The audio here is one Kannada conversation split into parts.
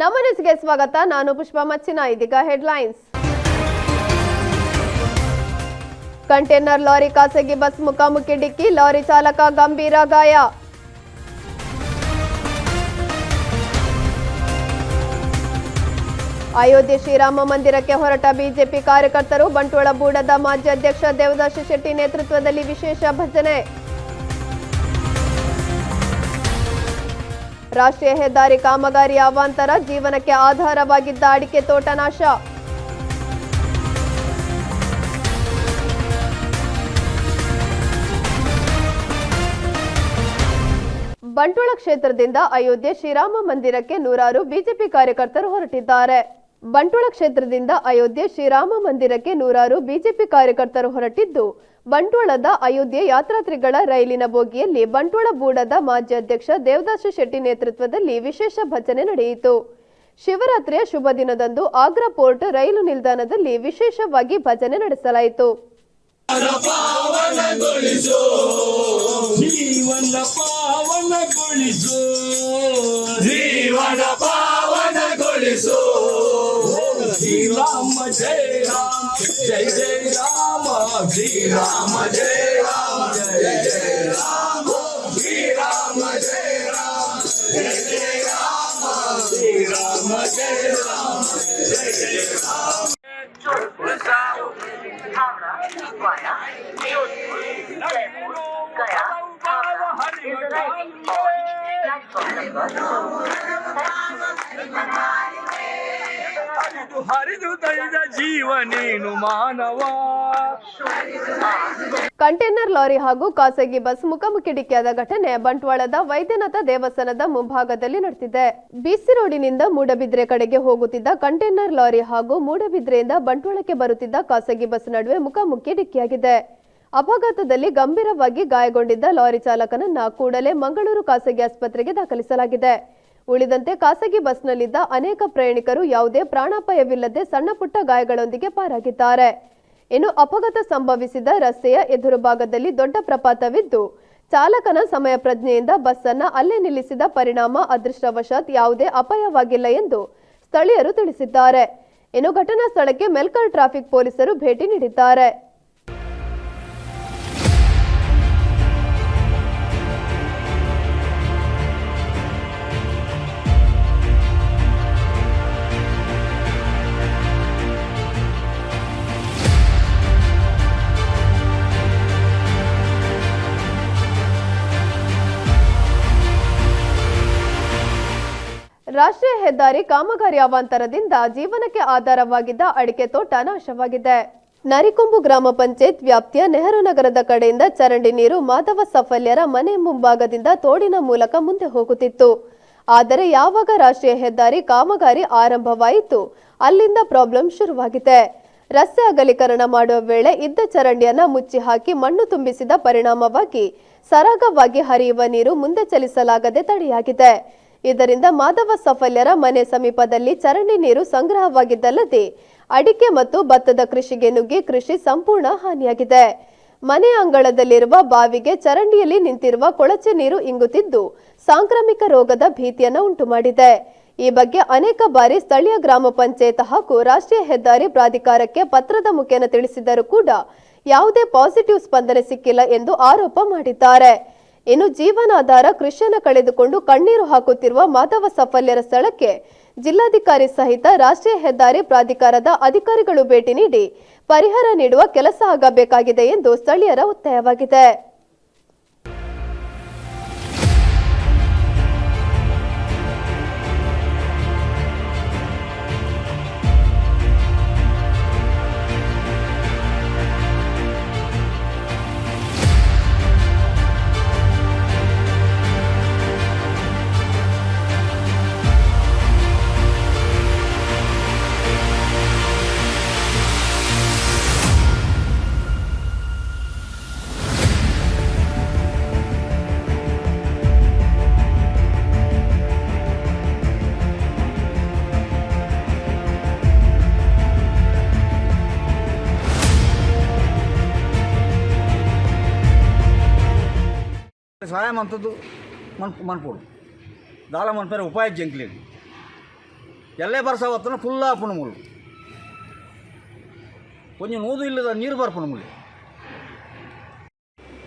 ನಮ್ಮ ನ್ಯೂಸ್ಗೆ ಸ್ವಾಗತ. ನಾನು ಪುಷ್ಪ ಮಚ್ಚಿನ, ಇದೀಗ ಹೆಡ್ಲೈನ್ಸ್ ಕಂಟೈನರ್ ಲಾರಿ ಖಾಸಗಿ ಬಸ್ ಮುಖಾಮುಖಿ ಡಿಕ್ಕಿ ಲಾರಿ ಚಾಲಕ ಗಂಭೀರ ಗಾಯ. ಅಯೋಧ್ಯೆ ಶ್ರೀರಾಮ ಮಂದಿರಕ್ಕೆ ಹೊರಟ ಬಿಜೆಪಿ ಕಾರ್ಯಕರ್ತರು, ಬಂಟ್ವಾಳ ಬೂಡದ ಮಾಜಿ ಅಧ್ಯಕ್ಷ ದೇವದಾಸ ಶೆಟ್ಟಿ ನೇತೃತ್ವದಲ್ಲಿ ವಿಶೇಷ ಭಜನೆ. ರಾಷ್ಟ್ರೀಯ ಹೆದ್ದಾರಿ ಕಾಮಗಾರಿ ಅವಾಂತರ, ಜೀವನಕ್ಕೆ ಆಧಾರವಾಗಿದ್ದ ಅಡಿಕೆ ತೋಟ ನಾಶ. ಬಂಟ್ವಾಳ ಕ್ಷೇತ್ರದಿಂದ ಅಯೋಧ್ಯೆ ಶ್ರೀರಾಮ ಮಂದಿರಕ್ಕೆ ನೂರಾರು ಬಿಜೆಪಿ ಕಾರ್ಯಕರ್ತರು ಹೊರಟಿದ್ದಾರೆ. ಬಂಟ್ವಾಳ ಕ್ಷೇತ್ರದಿಂದ ಅಯೋಧ್ಯೆ ಶ್ರೀರಾಮ ಮಂದಿರಕ್ಕೆ ನೂರಾರು ಬಿಜೆಪಿ ಕಾರ್ಯಕರ್ತರು ಹೊರಟಿದ್ದು ಬಂಟ್ವಾಳದ ಅಯೋಧ್ಯೆ ಯಾತ್ರಾತ್ರಿಗಳ ರೈಲಿನ ಬೋಗಿಯಲ್ಲಿ ಬಂಟ್ವಾಳ ಬೂಡದ ಮಾಜಿ ಅಧ್ಯಕ್ಷ ದೇವದಾಸ ಶೆಟ್ಟಿ ನೇತೃತ್ವದಲ್ಲಿ ವಿಶೇಷ ಭಜನೆ ನಡೆಯಿತು. ಶಿವರಾತ್ರಿಯ ಶುಭ ದಿನದಂದು ಆಗ್ರಾ ಪೋರ್ಟ್ ರೈಲು ನಿಲ್ದಾಣದಲ್ಲಿ ವಿಶೇಷವಾಗಿ ಭಜನೆ ನಡೆಸಲಾಯಿತು. ಜೀವನ श्री राम जय राम जय जय राम श्री राम जय राम जय जय राम श्री राम जय राम जय जय राम श्री राम जय राम जय जय Ram çok güzel Tavra, Baya, Yozgur, Lemur, Gaya, Tavra, Yıldıray'ın Oğuz, Yaş Toplamı, container lorry ಹಾಗೂ ಖಾಸಗಿ ಬಸ್ ಮುಖಾಮುಖಿ ಡಿಕ್ಕಿಯಾದ ಘಟನೆ ಬಂಟ್ವಾಳದ ವೈದ್ಯನಾಥ ದೇವಸ್ಥಾನದ ಮುಂಭಾಗದಲ್ಲಿ ನಡೆದಿದೆ. ಬಿಸಿ ರೋಡಿನಿಂದ ಮೂಡಬಿದ್ರೆ ಕಡೆಗೆ ಹೋಗುತ್ತಿದ್ದ ಕಂಟೈನರ್ ಲಾರಿ ಹಾಗೂ ಮೂಡಬಿದ್ರೆಯಿಂದ ಬಂಟ್ವಾಳಕ್ಕೆ ಬರುತ್ತಿದ್ದ ಖಾಸಗಿ ಬಸ್ ನಡುವೆ ಮುಖಾಮುಖಿ ಡಿಕ್ಕಿಯಾಗಿದೆ ಅಪಘಾತದಲ್ಲಿ ಗಂಭೀರವಾಗಿ ಗಾಯಗೊಂಡಿದ್ದ ಲಾರಿ ಚಾಲಕನನ್ನ ಕೂಡಲೇ ಮಂಗಳೂರು ಖಾಸಗಿ ಆಸ್ಪತ್ರೆಗೆ ದಾಖಲಿಸಲಾಗಿದೆ. ಉಳಿದಂತೆ ಖಾಸಗಿ ಬಸ್ನಲ್ಲಿದ್ದ ಅನೇಕ ಪ್ರಯಾಣಿಕರು ಯಾವುದೇ ಪ್ರಾಣಾಪಾಯವಿಲ್ಲದೆ ಸಣ್ಣ ಪುಟ್ಟ ಗಾಯಗಳೊಂದಿಗೆ ಪಾರಾಗಿದ್ದಾರೆ. ಇನ್ನು ಅಪಘಾತ ಸಂಭವಿಸಿದ ರಸ್ತೆಯ ಎದುರು ಭಾಗದಲ್ಲಿ ದೊಡ್ಡ ಪ್ರಪಾತವಿದ್ದು, ಚಾಲಕನ ಸಮಯ ಪ್ರಜ್ಞೆಯಿಂದ ಬಸ್ ಅನ್ನ ಅಲ್ಲೇ ನಿಲ್ಲಿಸಿದ ಪರಿಣಾಮ ಅದೃಷ್ಟವಶಾತ್ ಯಾವುದೇ ಅಪಾಯವಾಗಿಲ್ಲ ಎಂದು ಸ್ಥಳೀಯರು ತಿಳಿಸಿದ್ದಾರೆ. ಇನ್ನು ಘಟನಾ ಸ್ಥಳಕ್ಕೆ ಮೆಲ್ಕಲ್ ಟ್ರಾಫಿಕ್ ಪೊಲೀಸರು ಭೇಟಿ ನೀಡಿದ್ದಾರೆ. ರಾಷ್ಟ್ರೀಯ ಹೆದ್ದಾರಿ ಕಾಮಗಾರಿ ಅವಾಂತರದಿಂದ ಜೀವನಕ್ಕೆ ಆಧಾರವಾಗಿದ್ದ ಅಡಿಕೆ ತೋಟ ನಾಶವಾಗಿದೆ. ನರಿಕೊಂಬು ಗ್ರಾಮ ಪಂಚಾಯತ್ ವ್ಯಾಪ್ತಿಯ ನೆಹರು ನಗರದ ಕಡೆಯಿಂದ ಚರಂಡಿ ನೀರು ಮಾಧವ ಸಫಲ್ಯರ ಮನೆ ಮುಂಭಾಗದಿಂದ ತೋಡಿನ ಮೂಲಕ ಮುಂದೆ ಹೋಗುತ್ತಿತ್ತು. ಆದರೆ ಯಾವಾಗ ರಾಷ್ಟ್ರೀಯ ಹೆದ್ದಾರಿ ಕಾಮಗಾರಿ ಆರಂಭವಾಯಿತು, ಅಲ್ಲಿಂದ ಪ್ರಾಬ್ಲಮ್ ಶುರುವಾಗಿದೆ. ರಸ್ತೆ ಅಗಲೀಕರಣ ಮಾಡುವ ವೇಳೆ ಇದ್ದ ಚರಂಡಿಯನ್ನ ಮುಚ್ಚಿ ಹಾಕಿ ಮಣ್ಣು ತುಂಬಿಸಿದ ಪರಿಣಾಮವಾಗಿ ಸರಾಗವಾಗಿ ಹರಿಯುವ ನೀರು ಮುಂದೆ ಚಲಿಸಲಾಗದೆ ತಡೆಯಾಗಿದೆ. ಇದರಿಂದ ಮಾಧವ ಸಫಲ್ಯರ ಮನೆ ಸಮೀಪದಲ್ಲಿ ಚರಂಡಿ ನೀರು ಸಂಗ್ರಹವಾಗಿದ್ದಲ್ಲದೆ ಅಡಿಕೆ ಮತ್ತು ಭತ್ತದ ಕೃಷಿಗೆ ನುಗ್ಗಿ ಕೃಷಿ ಸಂಪೂರ್ಣ ಹಾನಿಯಾಗಿದೆ. ಮನೆ ಅಂಗಳದಲ್ಲಿರುವ ಬಾವಿಗೆ ಚರಂಡಿಯಲ್ಲಿ ನಿಂತಿರುವ ಕೊಳಚೆ ನೀರು ಇಂಗುತ್ತಿದ್ದು ಸಾಂಕ್ರಾಮಿಕ ರೋಗದ ಭೀತಿಯನ್ನು ಉಂಟು ಮಾಡಿದೆ ಈ ಬಗ್ಗೆ ಅನೇಕ ಬಾರಿ ಸ್ಥಳೀಯ ಗ್ರಾಮ ಪಂಚಾಯತ್ ಹಾಗೂ ರಾಷ್ಟ್ರೀಯ ಹೆದ್ದಾರಿ ಪ್ರಾಧಿಕಾರಕ್ಕೆ ಪತ್ರದ ಮುಖೇನ ತಿಳಿಸಿದರೂ ಕೂಡ ಯಾವುದೇ ಪಾಸಿಟಿವ್ ಸ್ಪಂದನೆ ಸಿಕ್ಕಿಲ್ಲ ಎಂದು ಆರೋಪ ಮಾಡಿದ್ದಾರೆ. ಇನ್ನು ಜೀವನಾಧಾರ ಕೃಷಿಯನ್ನು ಕಳೆದುಕೊಂಡು ಕಣ್ಣೀರು ಹಾಕುತ್ತಿರುವ ಮಾಧವ ಸಫಲ್ಯರ ಸ್ಥಳಕ್ಕೆ ಜಿಲ್ಲಾಧಿಕಾರಿ ಸಹಿತ ರಾಷ್ಟ್ರೀಯ ಹೆದ್ದಾರಿ ಪ್ರಾಧಿಕಾರದ ಅಧಿಕಾರಿಗಳು ಭೇಟಿ ನೀಡಿ ಪರಿಹಾರ ನೀಡುವ ಕೆಲಸ ಆಗಬೇಕಾಗಿದೆ ಎಂದು ಸ್ಥಳೀಯರ ಒತ್ತಾಯವಾಗಿದೆ. సహాయం అంతదు మన మనపోడు దాలా మన పేరు ఉపాయ జంకులేదు ఎల్లే బరస వస్తున్న ఫుల్లా పుణములు కొంచెం ನೂದು ಇಲ್ಲದ ನೀರು ಬರ್ಪುಣ ಮುಳ್ಳಿ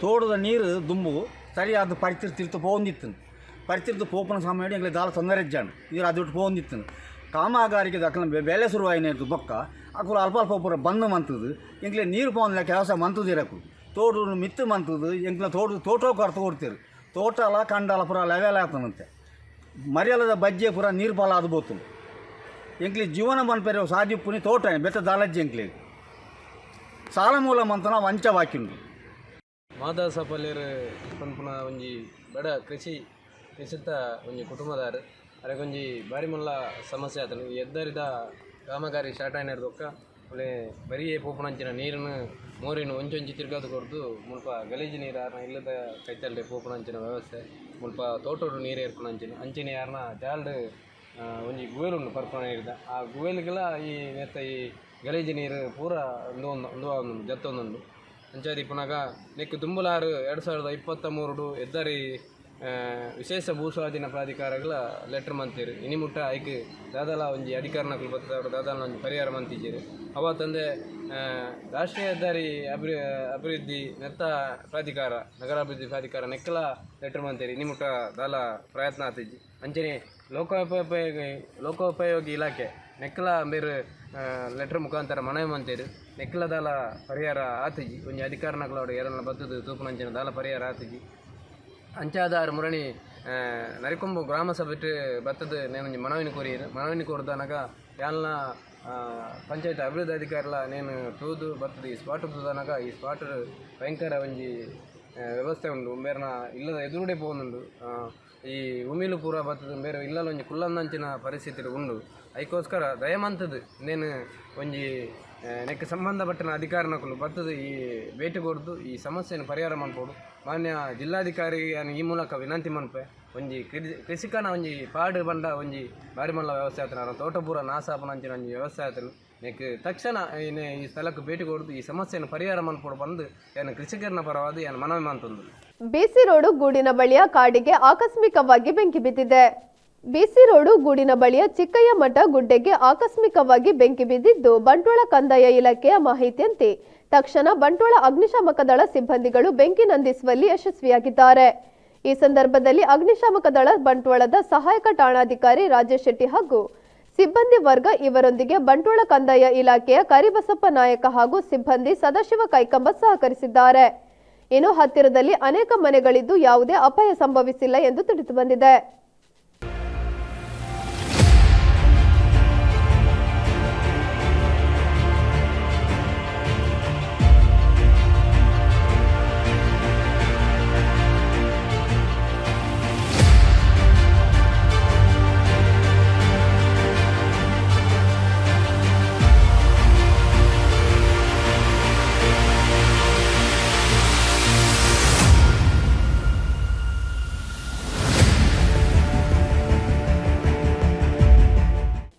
ತೋಡದ ನೀರು ದುಂಬು ಸರಿ ಅದು ಪರಿತಿರ್ತಿರ್ತು ಪೋಂದಿತ್ತು ಪರಿತಿರ್ತು ಪೋಪನ ಸಮಯ ಎಂಗ್ಲೆ ದಾಲ ತೊಂದರೆ ಇಜ್ಜಾನು ನೀರು ಅದು ಬಿಟ್ಟು ಪೋಂದಿತ್ತು ಕಾಮಗಾರಿಗೆ ದಕ್ಕನ ಬೆಲೆ ಶುರುವಾಯಿನ ಬೊಕ್ಕ ಅಕ್ಕಲು ಅಲ್ಪ ಅಲ್ಪ ಪೂರ ಬಂದು ಮಂತದು ಎಂಗ್ಲೆ ನೀರು ಪೋಂದಿಲ್ಲ ಕೆಲಸ ಮಂತದು ಇರಕು ತೋಡು ಮಿತ್ತು ಮಂತದು ಎಂಗ್ಲ ತೋಡು ತೋಟೋ ಕರ್ತು ಕೊಡ್ತೀರು ತೋಟಲ ಕಂಡಲ ಪುರ ಲೆವೆಲ್ ಆಗ್ತಾನಂತೆ ಮರ್ಯಾಲದ ಬಜ್ಜೆ ಪುರ ನೀರು ಪಾಲ ಅದು ಬೋತು. ಎಂಕ್ಲಿ ಜೀವನ ಮನ್ಪೆರೆ ಸಾಜಿಪ್ಪುನಿ ತೋಟ ಬೆತ್ತ ದಾಲಜ್ಜಿ ಎಂಕ್ಲಿ ಸಾಲ ಮೂಲ ಮಂತನ ವಂಚ ವಾಕ್ಯುಂಡು ಮಾದಾಸ ಸಫಲೇರ್ ಪನ್ಪುನ ಒಂಜಿ ಬಡ ಕೃಷಿ ಕೃಷಿತ ಒಂಜಿ ಕುಟುಂಬದಾರು. ಅರೆ ಒಂಜಿ ಬಾರಿ ಮಲ್ಲ ಸಮಸ್ಯೆ ಆತನು. ಎದ್ದರಿದ ಕಾಮಗಾರಿ ಸ್ಟಾರ್ಟ್ ಆಯ್ನ ದೊಕ್ಕ ಒಳ್ಳೆ ಬರೀ ಪೋಪುನಂಚಿನ ನೀರನ್ನು, ಮೋರಿನ ಒಂಚೊಂಚಿ ತಿರ್ಗಾದು ಕೊಡ್ದು ಮುಲ್ಪ ಗಲೀಜು ನೀರು ಯಾರನ್ನ ಇಲ್ಲದ ಕೈತಲ್ಲೆ ಪೋಪುನಂಚಿನ ವ್ಯವಸ್ಥೆ. ಮುಲ್ಪ ತೋಟೋಡು ನೀರು ಏರ್ಪುನಂಚಿನ ಅಂಚಿನ ಯಾರನ್ನ ಜಾಲ್ಡ್ ಒಂಜಿ ಗುವೆಲ್ ಉಂಡು ಪರ್ಪಣ ಇರ್ದ. ಆ ಗುವೆಲ್ಗೆಲ್ಲ ಈ ನೆತ್ತ ಈ ಗಲೀಜು ನೀರು ಪೂರ ಒಂದು ಒಂದು ಒಂದು ಜತ್ತೊಂದುಂಡು ಪುನಗ ನೆಕ್ ತುಂಬಲಾರು ಎರಡು ಸಾವಿರದ ಇಪ್ಪತ್ತ ಮೂರು ಎದ್ದರಿ ವಿಶೇಷ ಭೂಸ್ವಾಧೀನ ಪ್ರಾಧಿಕಾರಗಳ ಲೆಟರ್ ಮಂತೀರು ಇನಿ ಮುಟ್ಟ ಐಕ್ ದಾದಲ ಒಂಜಿ ಅಧಿಕಾರನಕುಲು ಬರ್ತದವ್ರು ದಾದಲ ಒಂಜಿ ಪರಿಹಾರ ಮಂತಿದ್ದೀರಿ ಅವತ್ತಂದೆ ತಂದೆ ರಾಷ್ಟ್ರೀಯ ಹೆದ್ದಾರಿ ಅಭಿ ಅಭಿವೃದ್ಧಿ ನೆತ್ತ ಪ್ರಾಧಿಕಾರ, ನಗರಾಭಿವೃದ್ಧಿ ಪ್ರಾಧಿಕಾರ ನೆಕ್ಕಲ ಲೆಟರ್ ಮಂತೀರಿ ಇನಿ ಮುಟ್ಟ ದಾಲ ಪ್ರಯತ್ನ ಆತಿಜ್ಜಿ ಅಂಚನೆ ಲೋಕೋಪಯೋಗಿ ಲೋಕೋಪಯೋಗಿ ಇಲಾಖೆ ನೆಕ್ಕಲ ಬೇರೆ ಲೆಟರ್ ಮುಖಾಂತರ ಮನವಿ ಮಂತೀರು ನೆಕ್ಕಲ ದಾಲ ಪರಿಹಾರ ಆತಿಜಿ. ಒಂಜಿ ಅಧಿಕಾರನಕುಲವಡ್ ಏರನ ಬತ್ತದು ತೂಪುನಂಚಿನ ದಾಲ ಪರಿಹಾರ ಆತಿಜಿ. ಅಂಚಾದಾರು ಮುರಣಿ நரிக்கொம்பு ನರಿಕೊಂಬು ಗ್ರಾಮ பத்தது நேனு மனவினி ಮನವಿನ ಕೋರ್ದನಗ ಯಾಲ್ನ ಆ, ಪಂಚಾಯತ್ ಅಭಿವೃದ್ಧಿ ಅಧಿಕಾರಿಲ ನೇನು ತೂದು ಬತ್ತದ ಈ ಸ್ಪಾಟ್ ತೂದನಗ ಈ ಸ್ಪಾಟ್ ಭಯಂಕರ ಒಂಜಿ ವ್ಯವಸ್ಥೆ ಉಂಡು ಬೇರೆನ ಇಲ್ಲದ ಎದುರುಡೆ ಪೋನುಂಡು ಈ ಉಮಿಲು ಪೂರ ಬತ್ತದ ಬೇರೆ ಇಲ್ಲಲ್ಲ ಒಂಜಿ ಕುಲ್ಲಂದಂಚಿನ ಪರಿಸ್ಥಿತಿ ಉಂಡು ಅದಕ್ಕೋಸ್ಕರ ದಯಮಂತದ್ದು. ನೇನು ಒಂಜಿ ಆ, ಸಂಬಂಧಪಟ್ಟನ ಸಂಬಂಧಪಟ್ಟ ಅಧಿಕಾರನಕಲು ಬರ್ತದೆ ಈ ಭೇಟಿ ಕೊಡ್ದು ಈ ಸಮಸ್ಯೆಯನ್ನು ಪರಿಹಾರ ಮಾಡ್ಬೋದು ಮಾನ್ಯ ಜಿಲ್ಲಾಧಿಕಾರಿ ಈ ಮೂಲಕ ವಿನಂತಿ ಮನ್ಪೆ. ಒಂಜಿ ಕೃಷಿ ಕೃಷಿಕನ ಒಂಜಿ ಪಾಡು ಬಂಡ ಒಂಜಿ ಬಾರಿ ಮಲ್ಲ ವ್ಯವಸ್ಥೆ ಆತನ ತೋಟ ಪೂರ ನಾಸಾಪನ ಅಂಚಿನ ಒಂಜಿ ವ್ಯವಸ್ಥೆ ಆತನು ತಕ್ಷಣ ಈ ಸ್ಥಳಕ್ಕೆ ಭೇಟಿ ಕೊಡ್ದು ಈ ಸಮಸ್ಯೆಯನ್ನು ಪರಿಹಾರ ಮಾಡ್ಕೊಂಡು ಬಂದು ಏನು ಕೃಷಿಕರನ ಪರವಾದ ಏನು ಮನವಿ ಮಾಡ್ತಂದು ಬಿಸಿ ರೋಡು ಗೂಡಿನ ಬಳಿಯ ಕಾಡಿಗೆ ಆಕಸ್ಮಿಕವಾಗಿ ಬೆಂಕಿ ಬಿದ್ದಿದೆ. ಬಿಸಿ ರೋಡು ಗೂಡಿನ ಬಳಿಯ ಚಿಕ್ಕಯ್ಯ ಮಠ ಗುಡ್ಡೆಗೆ ಆಕಸ್ಮಿಕವಾಗಿ ಬೆಂಕಿ ಬಿದ್ದಿದ್ದು ಬಂಟ್ವಾಳ ಕಂದಾಯ ಇಲಾಖೆಯ ಮಾಹಿತಿಯಂತೆ ತಕ್ಷಣ ಬಂಟ್ವಾಳ ಅಗ್ನಿಶಾಮಕ ದಳ ಸಿಬ್ಬಂದಿಗಳು ಬೆಂಕಿ ನಂದಿಸುವಲ್ಲಿ ಯಶಸ್ವಿಯಾಗಿದ್ದಾರೆ. ಈ ಸಂದರ್ಭದಲ್ಲಿ ಅಗ್ನಿಶಾಮಕ ದಳ ಬಂಟ್ವಾಳದ ಸಹಾಯಕ ಠಾಣಾಧಿಕಾರಿ ರಾಜೇಶ್ ಶೆಟ್ಟಿ ಹಾಗೂ ಸಿಬ್ಬಂದಿ ವರ್ಗ ಇವರೊಂದಿಗೆ ಬಂಟ್ವಾಳ ಕಂದಾಯ ಇಲಾಖೆಯ ಕರಿಬಸಪ್ಪ ನಾಯಕ ಹಾಗೂ ಸಿಬ್ಬಂದಿ ಸದಾಶಿವ ಕೈಕಂಬ ಸಹಕರಿಸಿದ್ದಾರೆ. ಇನ್ನು ಹತ್ತಿರದಲ್ಲಿ ಅನೇಕ ಮನೆಗಳಿದ್ದು ಯಾವುದೇ ಅಪಾಯ ಸಂಭವಿಸಿಲ್ಲ ಎಂದು ತಿಳಿದು